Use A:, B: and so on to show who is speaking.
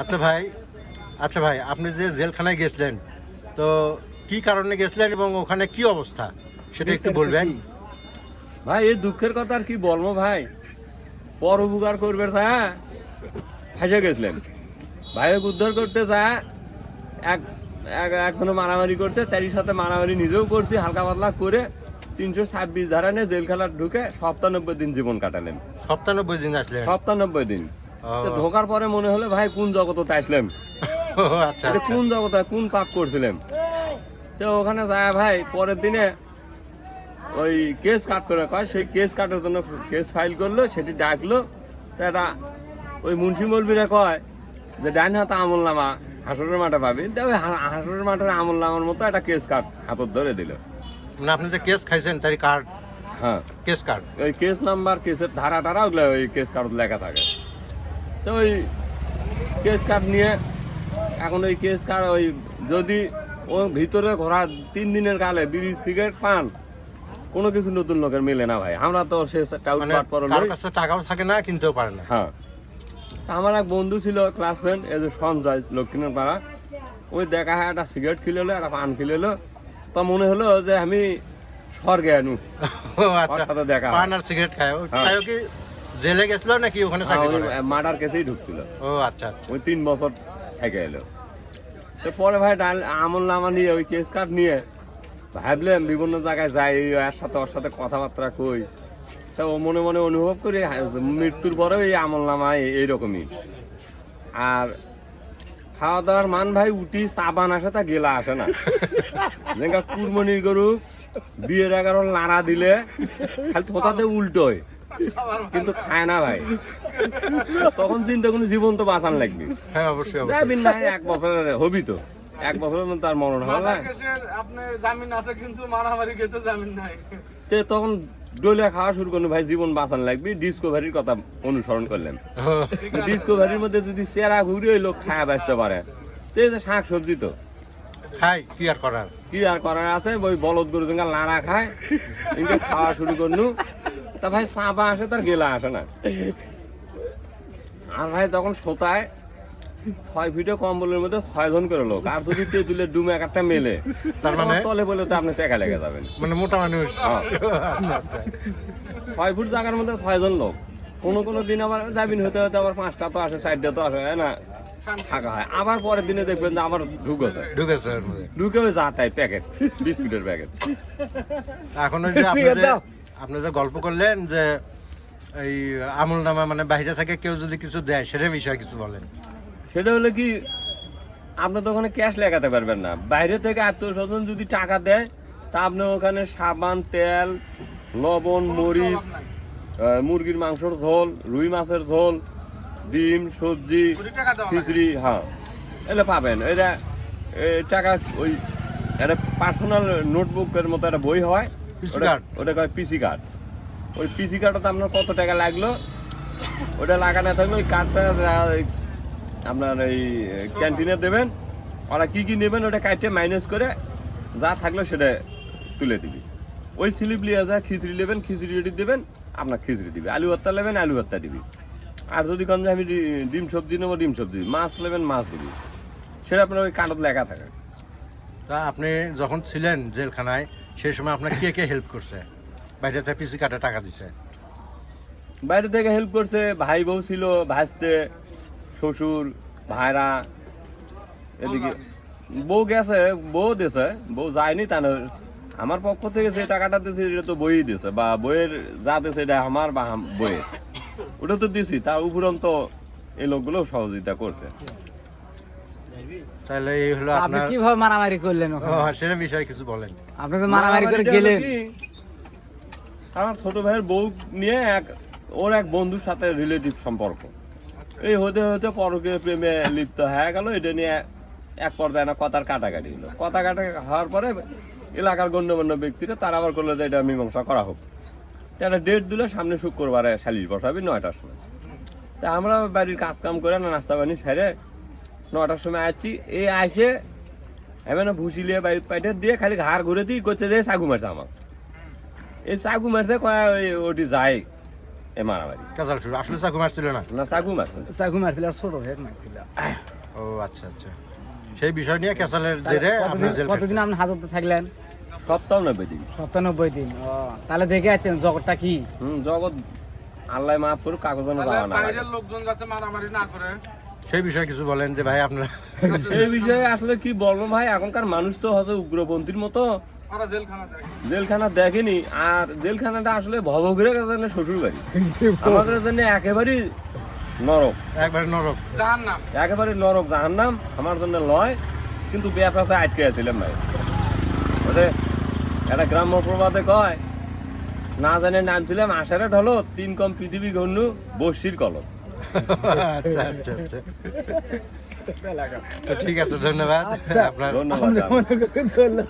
A: আচ্ছা ভাই আচ্ছা ভাই আপনি যে জেলখানায় গেছিলেন তো কি কারণে গেছিলেন এবং ওখানে কি অবস্থা? সেটা একটু বলবেন।
B: ভাই এই দুঃখের কথা আর কি বলব ভাই? পর উপকার করবে তা ফাঁসে গেছিলেন। ভাইকে উদ্ধার করতে যা এক এক একজনে মারামারি করছে তারই সাথে মারামারি নিজেও করছি হালকা পাতলা করে তিনশো ছাব্বিশ ধারা নিয়ে জেল খেলার ঢুকে সপ্তানব্বই দিন জীবন কাটালেন।
A: সপ্তানব্বই দিন আসলেন?
B: সপ্তানব্বই দিন। ঢোকার পরে মনে হলো ভাই কোন জগতে আসলাম?
A: আচ্ছা আচ্ছা।
B: কোন জগতে কোন পাপ করছিলাম? তো ওখানে যায় ভাই পরের দিনে ওই কেস কাট করে কয় সেই কেস কাটার জন্য কেস ফাইল করল সেটি ডাকলো। তো এটা ওই মুন্সি মলবিরা কয় যে ডাইন হাতে আমল নামা হাসরের মাঠে পাবি। তো ওই হাসরের মাঠের আমল নামার মতো একটা কেস কাট হাতত ধরে দিল।
A: মানে আপনি যে কেস খাইছেন তার কার্ড?
B: হ্যাঁ।
A: Case card?
B: ওই কেস নাম্বার কেসের ধারা টারা ওই কেস কার্ড লেখা থাকে। তো ওই কেস কার্ড নিয়ে এখন ওই কেস কার্ড ওই যদি ওর ভিতরে ঘোরা তিন দিনের কালে বিড়ি সিগারেট পান কোনো কিছু নতুন লোকের মেলে না ভাই। আমরা তো সে
A: মানে টাকাও থাকে না কিনতেও পারে না।
B: হ্যাঁ। আমার এক বন্ধু ছিল ক্লাস ফ্রেন্ড এই যে সঞ্জয় লক্ষ্মীনাথ পাড়া ওই দেখা হয় একটা সিগারেট খিলেলো একটা পান খিলেলো তা মনে হলো যে আমি স্বর্গে আনু।
A: আচ্ছা
B: সাথে দেখা
A: পান আর সিগারেট খায়।
B: হ্যাঁ।
A: কি জেলে গেছিল নাকি ওখানে চাকরি করে?
B: মার্ডার কেসেই ঢুকছিল।
A: ও আচ্ছা আচ্ছা।
B: ওই তিন বছর থেকে এলো। তো পরে ভাই ডাল আমল নামা নিয়ে ওই কেস কার্ড নিয়ে ভাবলাম বিভিন্ন জায়গায় যাই এর সাথে ওর সাথে কথাবার্তা কই। তা ও মনে মনে অনুভব করি হ্যাঁ, মৃত্যুর পরে এই আমল নামা এইরকমই। আর খাওয়া দাওয়ার মান ভাই উঠি সাবান আসে তা গেলা আসে না। কুরমনির গরু বিয়ের এগারো নাড়া দিলে খালি থোতাতে উল্টো হয় কিন্তু খায় না ভাই। তখন চিন্তা কোনো জীবন তো বাঁচান লাগবে।
A: হ্যাঁ অবশ্যই অবশ্যই।
B: না এক বছরের হবি তো। এক বছরের মধ্যে তার মরণ হবে না।
C: আপনার জামিন আছে কিন্তু মারামারি কেসে জামিন নাই।
B: তে তখন ডলে খাওয়া শুরু করল ভাই জীবন বাঁচান লাগবে। ডিসকভারির কথা অনুসরণ করলেন। ডিসকভারির মধ্যে যদি চেরা ঘুরে ওই লোক খায়া বাঁচতে পারে। তো এই যে শাক সবজি তো।
A: খাই কি আর করার?
B: কি আর করার আছে? ওই বলদ গরু জঙ্গা লাড়া খায়। কিন্তু খাওয়া শুরু করলু তা ভাই চাপা আসে তার গেলা আসে না। আর ভাই তখন সোতায় ছয় ফিটে কম্বলের মধ্যে ছয় জন করে লোক। আর যদি তেঁতুলের ডুম এক একটা মেলে
A: তার মানে?
B: তলে বলে তো আপনি চেকা লেগে যাবেন।
A: মানে মোটা মানুষ।
B: হ্যাঁ। ছয় ফুট জায়গার মধ্যে ছয় জন লোক। কোনো কোনো দিন আবার জামিন হতে হতে আবার পাঁচটা তো আসে চারটা তো আসে হ্যাঁ না? থাকা হয়। আবার পরের দিনে দেখবেন যে আবার ঢুকেছে
A: ঢুকেছে
B: ঢুকে ওই যা তাই প্যাকেট বিস্কুটের প্যাকেট।
A: এখন আপনি যে গল্প করলেন যে এই আমল নামা মানে বাইরে থেকে কেউ যদি কিছু দেয় সেটা বিষয়ে কিছু বলেন।
B: সেটা হলো কি আপনি তো ওখানে ক্যাশ লেখাতে পারবেন না। বাইরে থেকে আত্মীয় স্বজন যদি টাকা দেয় তা আপনি ওখানে সাবান তেল লবণ মরিচ মুরগির মাংসর ঝোল রুই মাছের ঝোল ডিম সবজি। খিচড়ি হ্যাঁ এগুলো পাবেন। এটা টাকা ওই একটা পার্সোনাল নোটবুকের মতো একটা বই হয়। ওটা- ওটা কয় পিসি কার্ড ওই পিসি কার্ডটাতে আপনার কত টাকা লাগল? ওটা লাগানো থাকলে ওই কার্ডটা আপনার এই ক্যান্টিনে দেবেন। ওরা কি কি নেবেন ওটা কাটে মাইনাস করে যা থাকল সেটা তুলে দিবি। ওই স্লিপ লিয়ে যা খিচড়ি নেবেন খিচড়ি রেডি দেবেন আপনার খিচড়ি দিবি। আলু ভর্তা নেবেন আলু ভর্তা দিবি। আর যদি কোন যে আমি ডিম সবজি নেব ডিম সবজি মাছ নেবেন মাছ দিবি। সেটা আপনার ওই কাঁটত লেখা থাকে।
A: তা আপনি যখন ছিলেন জেলখানায় সেই সময় আপনার কে কে হেল্প করছে? বাইরে থেকে পিসি কাটে টাকা দিছে।
B: বাইরে থেকে হেল্প করছে ভাই বউ ছিল ভাসতে শ্বশুর ভাইরা এদিকে। বউ গেছে? বউ দিছে বউ যায়নি তা না আমার পক্ষ থেকে যে টাকাটা দিয়েছে এটা তো বই দিয়েছে বা বইয়ের যা দিয়েছে এটা আমার বা বইয়ের। ওটা তো দিছি তার উপরন্ত এই লোকগুলো সহযোগিতা করছে।
A: তাহলে এই হলো
D: আপনি
A: আপনার
D: কীভাবে মারামারি করলেন ওখানে?
A: সেটা বিষয়ে কিছু বলেন।
D: আপনি তো মারামারি করে
B: মারামারিটা হলো
D: গেলেন।
B: কি, আমার ছোট ভাইয়ের বউ নিয়ে এক ওর এক বন্ধুর সাথে রিলেটিভ সম্পর্ক। এই হতে হতে পরকে প্রেমে লিপ্ত হয়ে গেল এটা নিয়ে এক পর্যায়ে না কথার কাটাকাটি হলো। কথা কাটা হওয়ার পরে এলাকার গণ্যমান্য ব্যক্তিরা তারা আবার করল যে এটা মীমাংসা করা হোক। তা একটা ডেট দিলে সামনে শুক্রবারে শালিশ বসাবি নয়টার সময়। তা আমরা বাড়ির কাজ কাম করে না নাস্তা পানি সেরে নটার সময় আসছি। এই আসে এমন ভুসি লিয়ে পাইটে দিয়ে খালি ঘাড় ঘুরে দিই করছে যে চাকু মারছে আমার এই চাকু মারছে কয় ওই ওটি যায় এই মারামারি।
A: আসলে চাকু মারছিল না?
B: না চাকু মারছেন
D: চাকু মারছিল আর ছোট ভাই মারছিল।
A: ও আচ্ছা আচ্ছা। সেই বিষয় নিয়ে ক্যাসালের জেরে
D: কতদিন আপনি হাজতে থাকলেন?
B: সপ্তাহ নব্বই দিন।
D: সপ্তানব্বই দিন ও। তাহলে দেখে আছেন জগৎটা কি?
B: হুম জগৎ আল্লাহ মাফ করুক কাগজে
C: তাহলে
B: যাওয়া না
C: বাইরের লোকজন যাতে মারামারি না করে।
A: সেই বিষয়ে কিছু বলেন যে ভাই আপনারা
B: সেই বিষয়ে আসলে কি বলব ভাই? এখনকার মানুষ তো হচ্ছে উগ্রপন্থীর মতো।
C: জেলখানা
B: দেখেনি। আর জেলখানাটা আসলে ভবঘুরে জন্য শ্বশুর বাড়ি আমাদের জন্য একেবারেই নরক
A: একবার নরক
C: যার নাম
B: একেবারে নরক জাহান্নাম আমার জন্য লয় কিন্তু ব্যবসা আটকে আছিলাম ভাই। ওদের একটা গ্রাম্য প্রবাদে কয় না জানে নামছিলাম আষাঢ়ে ঢলো তিন কম পৃথিবী গণ্য বসির কলম
A: আচ্ছা আচ্ছা আচ্ছা। ঠিক আছে ধন্যবাদ।
D: আচ্ছা।
A: আপনার
B: ধন্যবাদ।